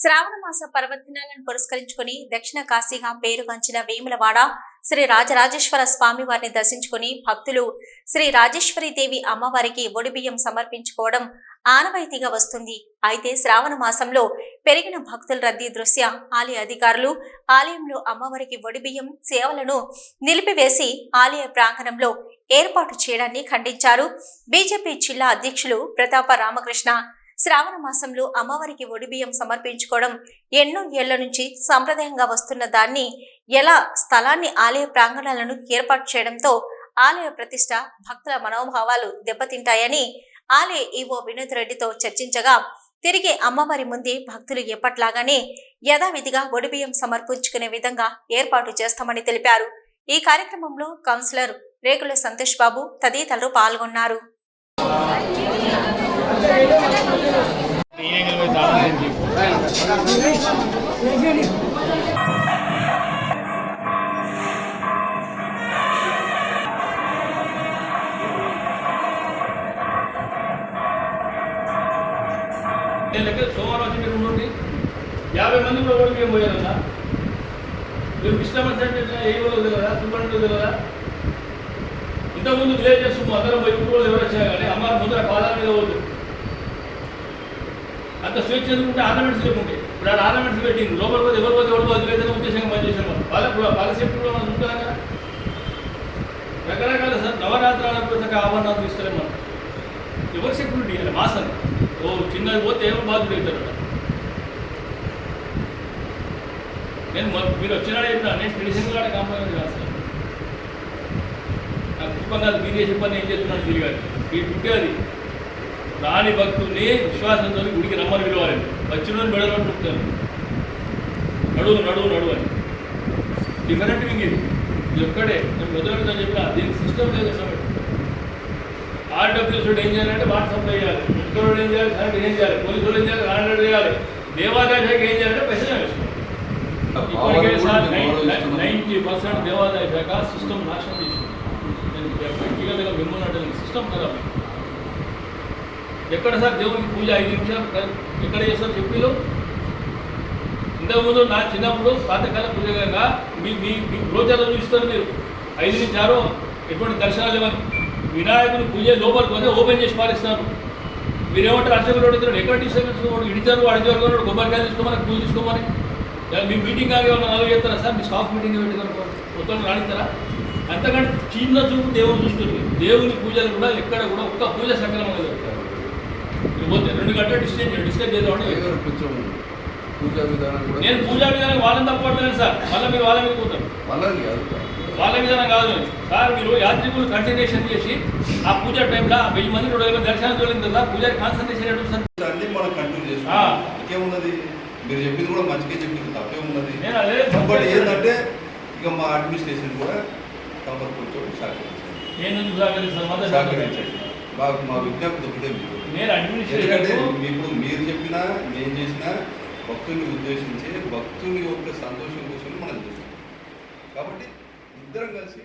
శ్రావణ మాస పర్వదినాలను పురస్కరించుకుని దక్షిణ కాశీగా పేరుగాంచిన వేములవాడ శ్రీ రాజరాజేశ్వర స్వామి వారిని దర్శించుకుని భక్తులు శ్రీ రాజేశ్వరి దేవి అమ్మవారికి ఒడిబియ్యం సమర్పించుకోవడం ఆనవాయితీగా వస్తుంది. అయితే శ్రావణ మాసంలో పెరిగిన భక్తుల రద్దీ దృశ్య ఆలయ అధికారులు ఆలయంలో అమ్మవారికి ఒడిబియ్యం సేవలను నిలిపివేసి ఆలయ ప్రాంగణంలో ఏర్పాటు చేయడాన్ని ఖండించారు. బీజేపీ జిల్లా అధ్యక్షులు ప్రతాప రామకృష్ణ శ్రావణ మాసంలో అమ్మవారికి ఒడిబియ్యం సమర్పించుకోవడం ఎన్నో ఏళ్ళ నుంచి సంప్రదాయంగా వస్తున్న దాన్ని ఎలా స్థలాన్ని ఆలయ ప్రాంగణాలను ఏర్పాటు చేయడంతో ఆలయ ప్రతిష్ట భక్తుల మనోభావాలు దెబ్బతింటాయని ఆలయ ఈవో వినోద్ రెడ్డితో చర్చించగా తిరిగి అమ్మవారి ముందే భక్తులు ఎప్పట్లాగానే యథావిధిగా ఒడిబియ్యం సమర్పించుకునే విధంగా ఏర్పాటు చేస్తామని తెలిపారు. ఈ కార్యక్రమంలో కౌన్సిలర్ రేకుల సంతోష్ బాబు తదితరులు పాల్గొన్నారు. సోమవారం వచ్చి మీరు ఉండండి. యాభై మంది కూడా ఓడికి ఏం పోయారన్నా మీరు కృష్ణమ్మ సెంటర్ ఏ రోజు కదా సుబ్బండి కదా ఇంతకుముందు విలేజెస్ అందరం పోయి ఇప్పుడు ఎవరు వచ్చారు కానీ అమ్మ ముందర పాదాల మీద పోతుంది అంత స్వేచ్ఛ ఎందుకుంటే ఆర్నమెంట్స్ లేకుంటే. ఇప్పుడు ఆడ ఆర్నమెంట్స్ పెట్టి లోపల పోతే ఎవరు పోతే ఎవరు పోతే లేదని ఉద్దేశంగా పనిచేసిన వాళ్ళు. వాళ్ళకు వాళ్ళ సేఫ్టీ కూడా మనం ఉంటాం కదా రకరకాల నవరాత్రాల కోసం ఆభరణాలు తీస్తారే మనం. ఎవరు సెక్యూరిటీ అంటే మాసం ఓ చిన్నది పోతే ఏమో బాధ్యులు అవుతారు నేను మీరు వచ్చినాడే చెప్పిన నేను ట్రెడిషనల్ కూడా కాంప్రమైజ్ కాదు. నాకు కుటుంబం కాదు మీరు చేసే పని ఏం చేస్తున్నాను ఫీల్ కాదు ఈ పుట్టే అది. రాని భక్తుల్ని విశ్వాసంతో గుడికి రమ్మని పిలవాలి. వచ్చిన మెడలు పట్టుకుంటాను నడువు నడువు నడువు అని. డిఫరెంట్ ఇది. ఇది ఒక్కడే నేను మొదలు చెప్పిన దీనికి సిస్టమ్ లేదు అసలు. ఆర్డబ్ల్యూస్ ఏం చేయాలంటే వాటర్ సప్లై చేయాలి. మున్సిపల్ ఏం చేయాలి? కరెంట్ ఏం చేయాలి? పోలీసు వాళ్ళు ఏం చేయాలి? కరెంట్ చేయాలి దేవాదాయ శాఖ ఏం చేయాలంటే పైసలు ఇప్పటికే సార్ నైంటీ పర్సెంట్ దేవాదాయ శాఖ సిస్టమ్ నాశనం చేసింది. నేను వ్యక్తిగతంగా మిమ్మల్ని సిస్టమ్ కదా ఎక్కడ సార్ దేవునికి పూజ ఐదు నిమిషాలు ఎక్కడ చేస్తారు చెప్పిలో ఇంతకుముందు నా చిన్నప్పుడు పాతకాల పూజగా మీ మీ మీ రోజాలు చూస్తారు మీరు. ఐదు నుంచి ఆరో ఎటువంటి దర్శనాలు ఇవ్వని వినాయకుని పూజ లోపలికి పోతే ఓపెన్ చేసి పాలిస్తారు మీరేమంటారు? అర్చకులు అడుగుతారు ఎక్కడ డిస్టర్బెన్స్ ఇడిచారు అడిచారు వాడు కొబ్బరికాయ తీసుకోమని పూజ తీసుకోమని. మీ మీటింగ్ కానీ ఏమన్నా అలా చేస్తారా సార్? మీ స్టాఫ్ మీటింగ్ పెట్టుకోరు మొత్తం రాణిస్తారా? అంతకంటే చిన్న చూపు దేవుడు చూస్తుంది. దేవుని పూజలు కూడా ఎక్కడ కూడా ఒక్క పూజ సక్రమంగా జరుగుతారు గంటలు డిస్టెన్స్ డిస్కస్ చేద్దామంటే కొంచెం పూజా విధానం కూడా నేను పూజా విధానం వాళ్ళని తప్పట్లేదు సార్. మళ్ళీ మీరు వాళ్ళ మీద పోతారు. వాళ్ళని కాదు వాళ్ళ విధానం కాదు సార్ మీరు యాత్రికులు కంటిన్యూషన్ చేసి ఆ పూజ టైంలో వెయ్యి మంది రెండు వేల దర్శనం వెళ్ళిన తర్వాత పూజారి కాన్సన్ట్రేషన్ ఎటు సార్? అన్ని మనం కంటిన్యూ. చేస్తాం ఇంకేమున్నది? మీరు చెప్పింది కూడా మంచిగా చెప్పింది తప్పే ఉన్నది నేను అదే ఏంటంటే ఇక మా అడ్మినిస్ట్రేషన్ కూడా తమకు కొంచెం సహకరించండి. నేను మొదట సహకరించండి. మాకు మా విజ్ఞప్తి ఒకటే ఎందుకంటే ఇప్పుడు మీరు చెప్పినా నేను చేసినా భక్తుల్ని ఉద్దేశించి భక్తుని యొక్క సంతోషం కోసం మనం చేస్తాం. కాబట్టి ఇద్దరం కలిసి